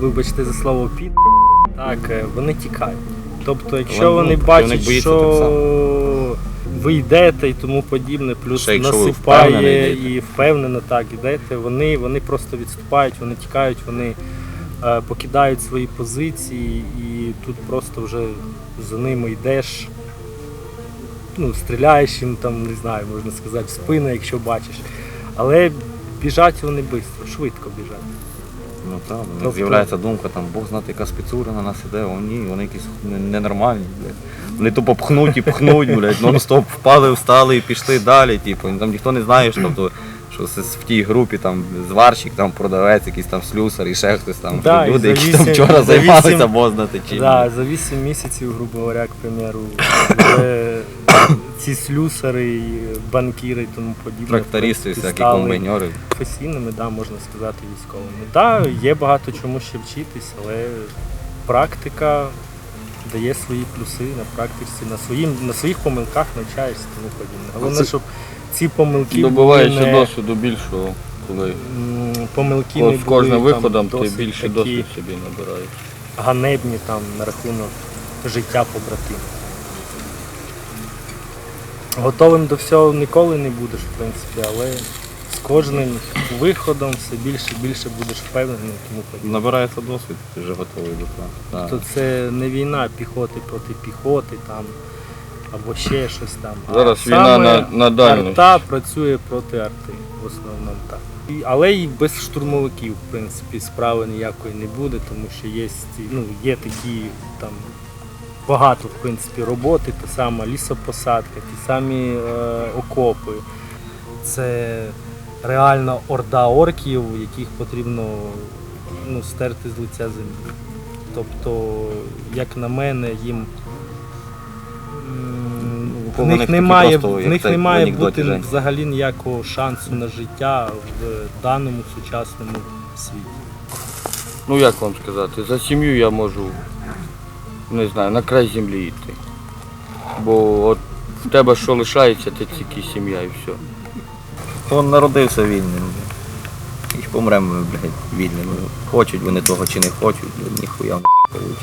вибачте за слово під, так, е, вони тікають. Тобто, якщо Вони, вони ну, бачать, противник що ви йдете і тому подібне, плюс Ще насипає впевнений і впевнено так йдете, вони, вони просто відступають, вони тікають, вони е, покидають свої позиції і тут просто вже за ними йдеш. Ну, стріляєш їм там, не знаю, можна сказати, в спину, якщо бачиш. Але біжать вони швидко, швидко біжать. Ну так, Тобто- з'являється думка, там Бог знати, яка спецура на нас іде, о ні, вони якісь ненормальні, блядь. Вони тупо пхнуть і пхнуть, блядь, нон-стоп впали, встали і пішли далі. Типу, там ніхто не знає, що, тобто, що в тій групі там зварщик, там продавець, якийсь там слюсар і ще хтось там. Да, люди, які вісім- там вчора за займалися, вісім- Бог знати чим. Да, за 8 місяців, грубо говоря, к примеру, вже ці слюсари, і банкіри і тому подібне. Трактористи, принципі, всякі стали комбайнери. професійними, да, можна сказати, військовими. Да, є багато чому ще вчитись, але практика дає свої плюси на практиці, на, своїм, на своїх помилках навчаєшся тому подібне. Головне, Це щоб ці помилки Добуваєшся були не, досвіду більшого, коли м, помилки не з кожним там, виходом ти досить більше такі досвід собі набираєш. ганебні там на рахунок життя побратимів. Готовим до всього ніколи не будеш, в принципі, але з кожним виходом все більше і більше будеш впевнений тому подібне. Набирається досвід, ти вже готовий до того. Да. То це не війна піхоти проти піхоти там або ще щось там. а Зараз війна саме на, на дальність. Арта працює проти арти, в основному так. І- Але і без штурмовиків, в принципі, справи ніякої не буде, тому що є, ну, є такі там багато в принципі, роботи, та сама лісопосадка, ті самі е, окопи. Це реально орда орків, яких потрібно ну, стерти з лиця землі. Тобто, як на мене, їм в них немає, в них не має бути Жень. взагалі ніякого шансу на життя в даному сучасному світі. Ну як вам сказати, за сім'ю я можу, не знаю, на край землі йти. Бо от в тебе що лишається, це тільки сім'я і все. Він народився вільним, і помремо, блядь, вільними. Хочуть вони того чи не хочуть, ніхуя не вийде.